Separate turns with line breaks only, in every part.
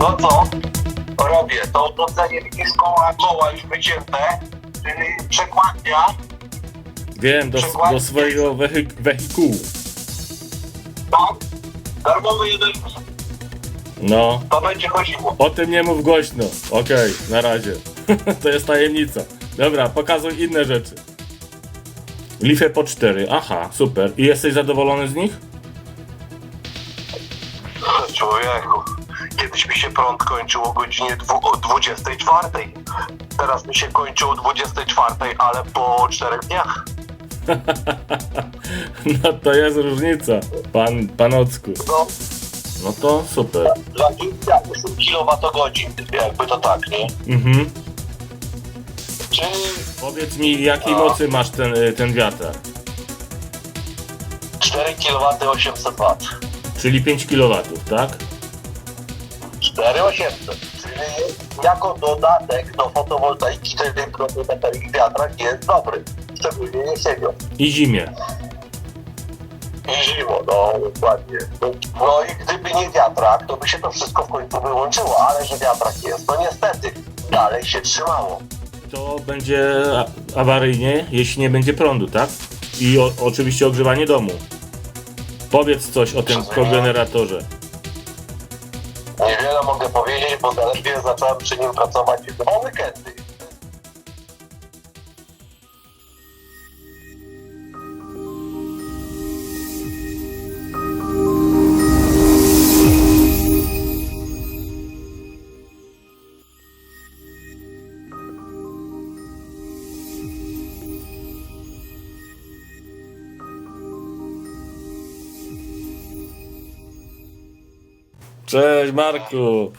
No co? Robię. To odrodzenie widzisz koła, koła już wycięte, czyli przekładnia.
Wiem, do, do swojego wehy, wehikułu.
Tak? Darmowy jeden.
No,
To będzie chodziło.
o tym nie mów głośno. Okej, na razie. to jest tajemnica. Dobra, pokazuj inne rzeczy. Lifę po 4. Aha, super. I jesteś zadowolony z nich?
Człowieku, kiedyś mi się prąd kończył o godzinie dwu- o 24. Teraz mi się kończy o 24, ale po 4 dniach.
No to jest różnica, pan Panocku.
No,
No to super.
dla 50 kWh, jakby to tak, nie?
Mhm.
Czyli
Powiedz mi, jakiej mocy masz ten, y, ten wiatrak?
4 kW 800 W.
Czyli 5 kW, tak?
4800. Czyli jako dodatek do fotowoltaiki ten baterii wiatrak jest dobry. Szczególnie jesienią.
I zimie.
I zimą, no dokładnie. No i gdyby nie wiatrak, to by się to wszystko w końcu wyłączyło, ale że wiatrak jest, no niestety dalej się trzymało.
To będzie awaryjnie, jeśli nie będzie prądu, tak? I o, oczywiście ogrzewanie domu. Powiedz coś o tym kogeneratorze.
Bo zaledwie zacząłem przy nim pracować dwa weekendy.
Cześć Marku!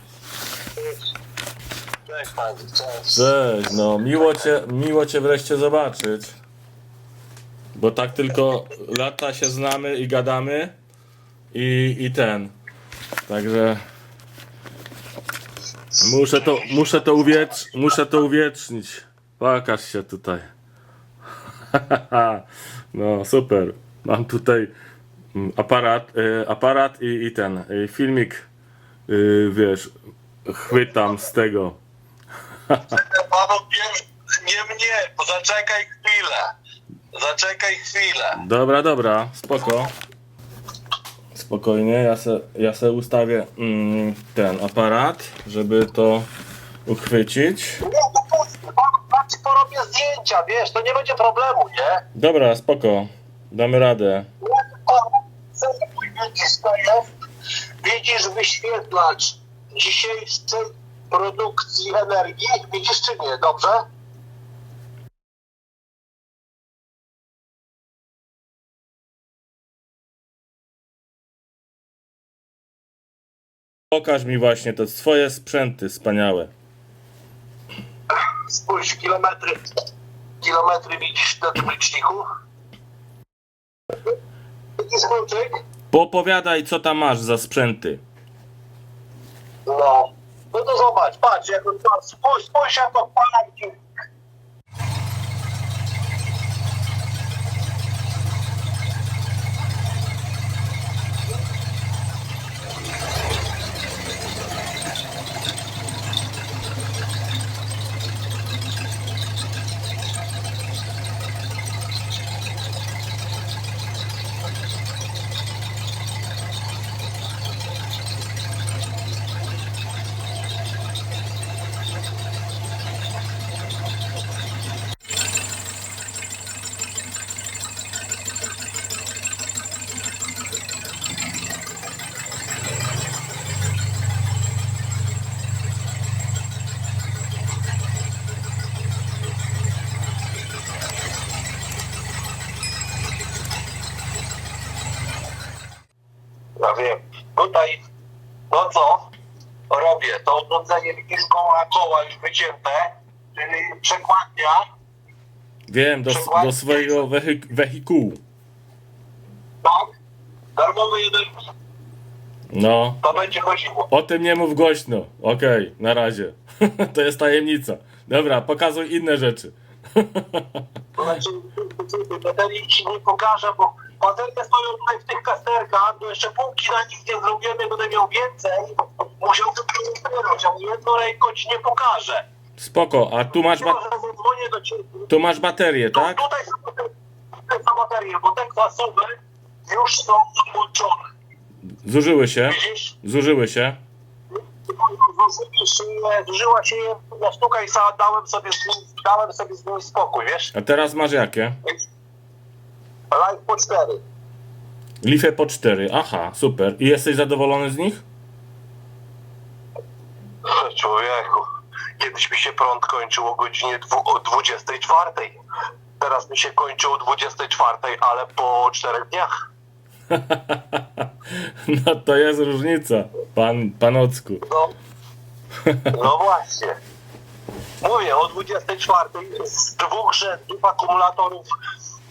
Cześć cześć.
No miło cię, miło cię wreszcie zobaczyć. Bo tak tylko lata się znamy i gadamy i, i ten. Także muszę to, muszę to uwiecz, muszę to uwiecznić. Pokaż się tutaj. No super. Mam tutaj mm, aparat, y, aparat i, i ten y, filmik, y, wiesz, chwytam z tego.
Paweł, nie, nie mnie, bo zaczekaj chwilę. Zaczekaj chwilę.
Dobra, dobra, spoko. Spokojnie, ja se, ja se ustawię mm, ten aparat, żeby to uchwycić.
Nie, no to patrz, porobię zdjęcia, wiesz, to nie będzie problemu, nie?
Dobra, spoko, damy radę.
Widzisz, wyświetlacz dzisiejszej produkcji energii? Widzisz czy nie, dobrze?
Pokaż mi właśnie te swoje sprzęty wspaniałe.
Spójrz, kilometry, kilometry widzisz na tym liczniku? Widzisz kluczyk?
Poopowiadaj, co tam masz za sprzęty.
No. No to zobacz, patrz, jak on to, spójrz, spójrz jak to pali. Wiem. Tutaj, no co? Robię. To odrodzenie widzisz koła, koła już wycięte, czyli przekładnia.
Wiem, do, do swojego wehy, wehikułu.
Tak? Darmowy jeden.
No,
To będzie chodziło.
o tym nie mów głośno. Okej, na razie. to jest tajemnica. Dobra, pokazuj inne rzeczy.
To znaczy, baterii ci nie pokażę, bo baterie stoją tutaj w tych kasterkach, to jeszcze półki na nich nie zrobione, będę miał więcej. musiałbym to zbierać, ale jedną ręką ci nie pokażę.
Spoko, a tu masz, ba-
że zadzwonię do ciebie.
tu masz baterię, tak?
Tutaj są, baterie, bo te kwasowe już są włączone.
Zużyły się,
Widzisz?
zużyły się.
Zużyła się, zużyła się jedna sztuka i sama dałem sobie, z nim- dałem sobie z nimi spokój, wiesz?
A teraz masz jakie?
Live po cztery.
Lify po 4, aha, super. I jesteś zadowolony z nich?
Człowieku, kiedyś mi się prąd kończył o godzinie dwu, o 24. Teraz mi się kończy o 24, ale po czterech dniach.
No to jest różnica, pan, panocku.
No, no właśnie. Mówię, o 24 z dwóch rzędów akumulatorów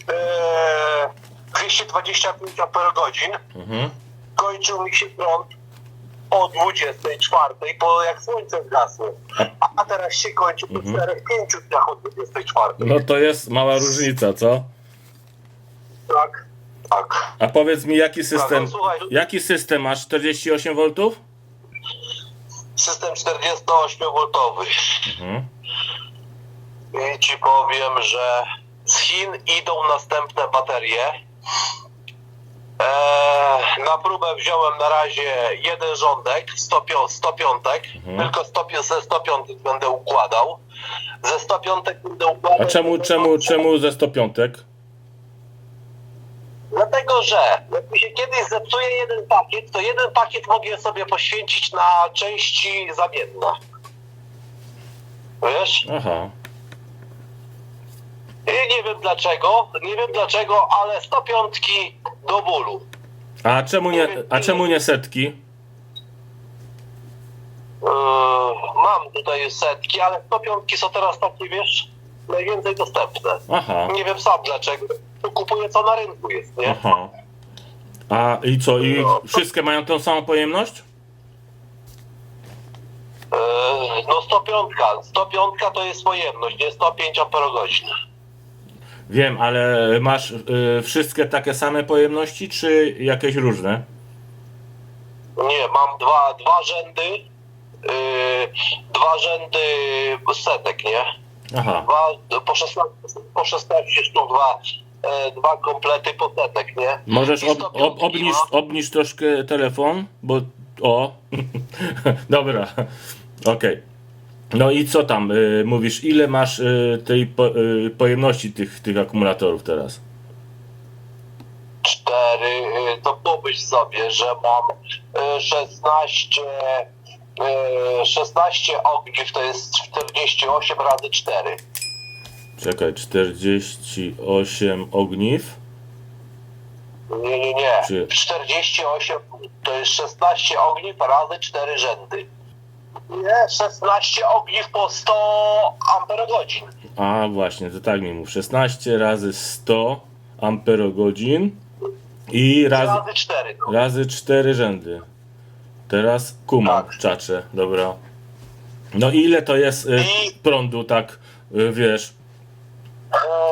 225 Ah
Mhm.
kończył mi się prąd o 24, po jak słońce zgasło. A, teraz się kończy po 4-5 dniach o 24.
No to jest mała różnica, co?
Tak, tak.
A powiedz mi, jaki system,
no słuchaj.
jaki system masz? 48 V?
System 48V.
Mhm.
I ci powiem, że z Chin idą następne baterie. Eee, na próbę wziąłem na razie jeden rządek, 105, 105
Mhm.
tylko 100, ze 105 będę układał. Ze 105 będę układał.
A czemu, czemu, czemu ze 105?
Dlatego, że jak mi się kiedyś zepsuje jeden pakiet, to jeden pakiet mogę sobie poświęcić na części zamienne. Wiesz?
Aha.
Nie wiem dlaczego, nie wiem dlaczego, ale 105 do bólu.
A czemu nie, a czemu nie setki?
Yy, mam tutaj setki, ale 105 są teraz takie, wiesz, najwięcej dostępne.
Aha,
Nie wiem sam dlaczego. Kupuję co na rynku jest, nie?
aha. A i co, i wszystkie mają tą samą pojemność?
Yy, no 105, 105 to jest pojemność, nie 105 amperogodzin.
Wiem, ale masz y, wszystkie takie same pojemności, czy jakieś różne?
Nie, mam dwa, dwa rzędy, yy, dwa rzędy setek, nie?
Aha,
Dwa, po, 16, po 16 sztuk, dwa, e, dwa komplety po setek, nie?
możesz
I
ob,
105
ob, obniż, obniż troszkę telefon, bo... O, dobra, okej. No i co tam, y, mówisz, ile masz y, tej po, y, pojemności tych, tych akumulatorów teraz?
cztery, y, to pomyśl sobie, że mam y, 16, y, 16 ogniw, to jest 48 razy 4.
Czekaj, 48 ogniw.
Nie, nie, nie.
Czy-
48 to jest 16 ogniw razy 4 rzędy. Nie, 16 ogniw po 100 amperogodzin.
A właśnie, to tak mi mów. 16 razy 100 amperogodzin i razy,
Razy 4. No.
razy 4 rzędy. Teraz kumam
Tak.
czacze, dobra. No i ile to jest y,
I-
prądu, tak y, wiesz?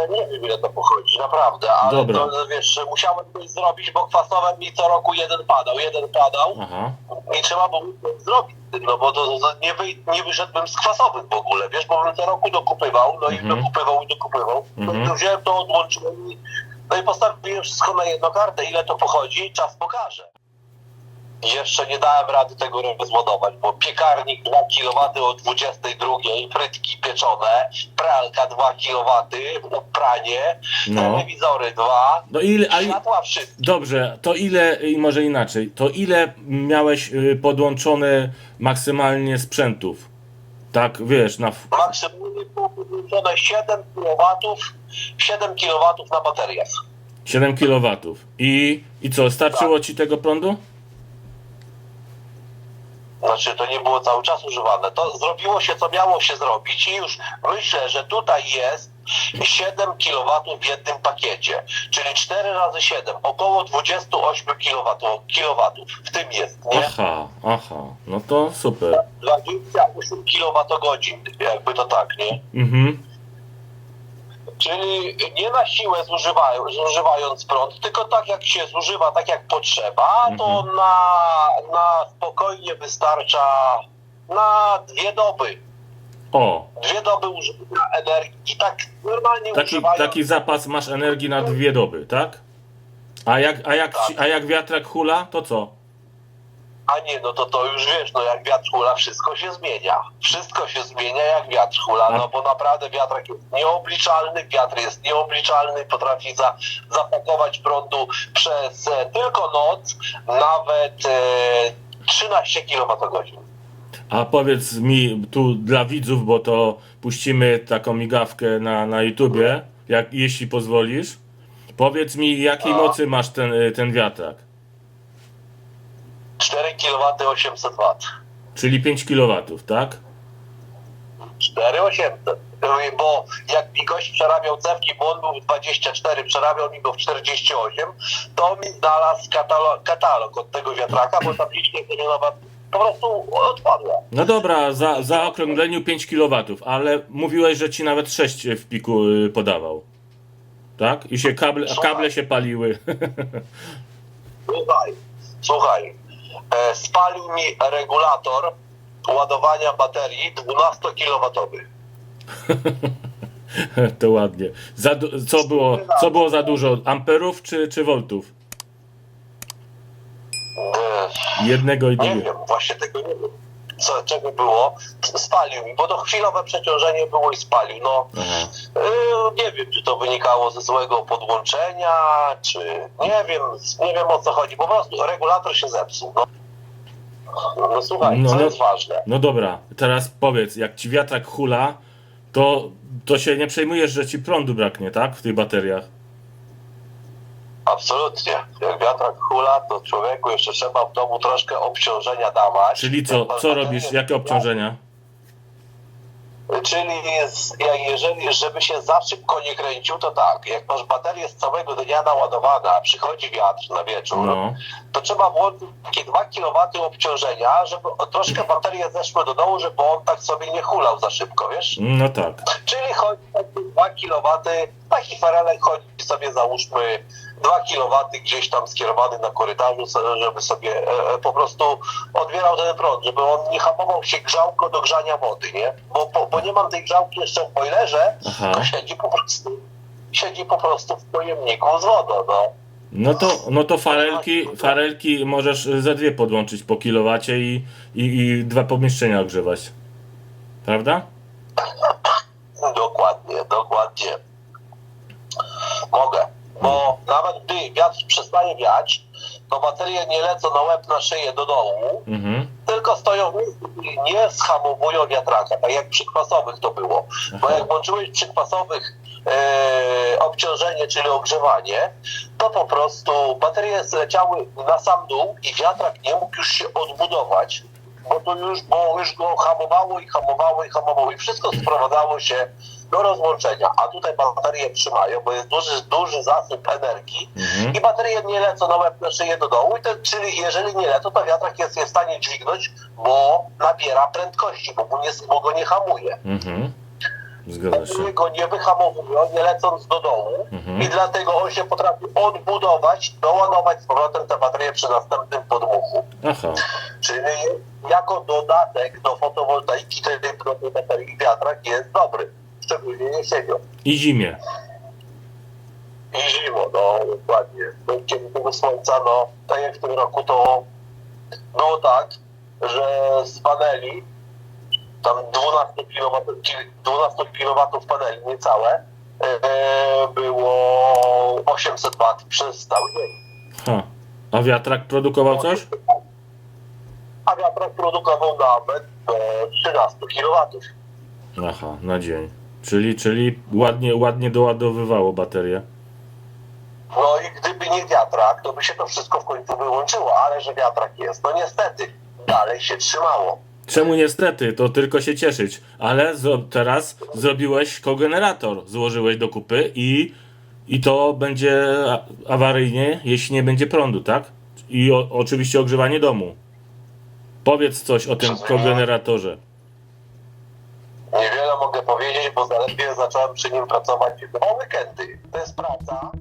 Nie wiem ile to pochodzi, naprawdę, ale
Dobra.
to wiesz, musiałem coś zrobić, bo kwasowe mi co roku jeden padał, jeden padał
Aha,
i trzeba było coś zrobić z tym, no bo to, to nie, wy, nie wyszedłbym z kwasowych w ogóle, wiesz, bo bym co roku dokupywał, no
Mhm.
i dokupywał i dokupywał, no
Mhm.
i to wziąłem to, odłączyłem i, no i postawiłem wszystko na jedną kartę, ile to pochodzi, czas pokaże. Jeszcze nie dałem rady tego rozładować, bo piekarnik 2 kW o 22, frytki pieczone, pralka 2 kW, pranie,
No.
telewizory 2,
no ile, a
światła wszystkie.
dobrze, to ile, i może inaczej, to ile miałeś y, podłączone maksymalnie sprzętów? Tak, wiesz, na...
Maksymalnie było podłączone 7 kW, 7 kW na bateriach.
7 kW. I, I co, starczyło ci tego prądu?
Znaczy to nie było cały czas używane. To zrobiło się co miało się zrobić i już myślę, że tutaj jest 7 kW w jednym pakiecie, czyli 4 razy 7, około 28 kW, kW w tym jest, nie?
Aha, aha, no to super.
28 kWh, jakby to tak, nie?
Mhm.
Czyli nie na siłę zużywają, zużywając prąd, tylko tak jak się zużywa, tak jak potrzeba, to na, na spokojnie wystarcza na dwie doby.
O,
Dwie doby używania energii. Tak normalnie
taki,
używają.
taki zapas masz energii na dwie doby, tak? A jak, a, jak, ci- a jak wiatrak hula, to co?
A nie, no to to już wiesz, no jak wiatr hula, wszystko się zmienia. Wszystko się zmienia jak wiatr hula, no bo naprawdę wiatrak jest nieobliczalny, wiatr jest nieobliczalny, potrafi za, zapakować prądu przez e, tylko noc nawet e, 13 kWh.
A powiedz mi tu dla widzów, bo to puścimy taką migawkę na, na YouTubie, jak, jeśli pozwolisz. Powiedz mi, jakiej
A.
mocy masz ten, y, ten wiatrak?
4 kW 800 W.
Czyli 5 kW, tak?
4800. Yy, Bo jak mi gość przerabiał cewki, bo on był w 24, przerabiał mi go w 48, to mi znalazł katalog, katalog od tego wiatraka, bo tabliczka cenowa po prostu odpadła.
No dobra, za, za okrągleniu 5 kW, ale mówiłeś, że ci nawet 6 w piku y, podawał. Tak? I się kable, kable się paliły.
Słuchaj, słuchaj, spalił mi regulator ładowania baterii 12 kW.
to ładnie. Za, co, było, co było za dużo? Amperów czy, czy voltów? Jednego i
Nie
drugiego.
wiem, właśnie tego nie wiem. Co, czego było, spalił mi, bo to chwilowe przeciążenie było i spalił. No. Yy, nie wiem, czy to wynikało ze złego podłączenia, czy nie wiem, nie wiem o co chodzi. Po prostu regulator się zepsuł. No, no słuchaj,
No,
co
no.
jest ważne?
No dobra, teraz powiedz, jak ci wiatrak hula, to, to się nie przejmujesz, że ci prądu braknie, tak? W tych bateriach.
Absolutnie. Jak wiatrak hula, to człowieku jeszcze trzeba w domu troszkę obciążenia dawać.
Czyli co, co robisz? Jakie obciążenia?
Czyli jest, jeżeli, żeby się za szybko nie kręcił, to tak, jak masz baterię z całego dnia naładowana, a przychodzi wiatr na wieczór,
No.
to trzeba włączyć takie 2 kW obciążenia, żeby o- troszkę baterie zeszły do dołu, żeby on tak sobie nie hulał za szybko, wiesz?
No tak.
Czyli chodzi takie 2 kW, taki farelek chodzi sobie załóżmy 2 kW gdzieś tam skierowany na korytarzu, żeby sobie e, e, po prostu odbierał ten prąd, żeby on nie hamował się grzałko do grzania wody, nie? Bo, bo, bo nie mam tej grzałki jeszcze w boilerze,
Aha.
to siedzi po prostu siedzi po prostu w pojemniku z wodą, no.
No to, no to farelki, farelki możesz ze dwie podłączyć po kilowacie i, i, i dwa pomieszczenia ogrzewać. Prawda?
Dokładnie, dokładnie. Mogę, bo nawet gdy wiatr przestaje wiać, to baterie nie lecą na łeb, na szyję do dołu,
Mhm.
tylko stoją i nie schamowują wiatraka, tak jak przy kwasowych to było. Bo jak włączyłeś przy kwasowych e, obciążenie, czyli ogrzewanie, to po prostu baterie zleciały na sam dół i wiatrak nie mógł już się odbudować, bo to już, bo już go hamowało i hamowało i hamowało i wszystko sprowadzało się do rozłączenia. A tutaj baterie trzymają, bo jest duży, duży zasyp energii
Mhm.
i baterie nie lecą na łeb, na szyję do dołu, i to, czyli jeżeli nie lecą, to wiatrak jest je w stanie dźwignąć, bo nabiera prędkości, bo, go nie, bo go nie hamuje.
Mhm. Zgadza się.
Baterie go nie wyhamowują, nie lecąc do dołu
Mhm.
i dlatego on się potrafi odbudować, doładować z powrotem te baterie przy następnym podmuchu.
Aha.
Czyli jako dodatek do fotowoltaiki tej baterii wiatrak jest dobry, szczególnie jesienią.
I zimie.
I zimą, no dokładnie. No, Kiedy tego słońca, no tak jak w tym roku to było tak, że z paneli tam 12 kW, 12 kW paneli, niecałe, e, było 800 W przez cały dzień.
Ha. A wiatrak produkował coś?
A wiatrak produkował nawet e, 13 kW.
Aha, na dzień. Czyli, czyli ładnie, ładnie doładowywało baterię.
No i gdyby nie wiatrak, to by się to wszystko w końcu wyłączyło, ale że wiatrak jest, no niestety, dalej się trzymało.
Czemu niestety, to tylko się cieszyć. Ale zro- teraz zrobiłeś kogenerator, złożyłeś do kupy i, i to będzie awaryjnie, jeśli nie będzie prądu, tak? I oczywiście ogrzewanie domu. Powiedz coś o tym kogeneratorze.
Niewiele mogę powiedzieć, bo zaledwie zacząłem przy nim pracować dwa weekendy. To jest praca,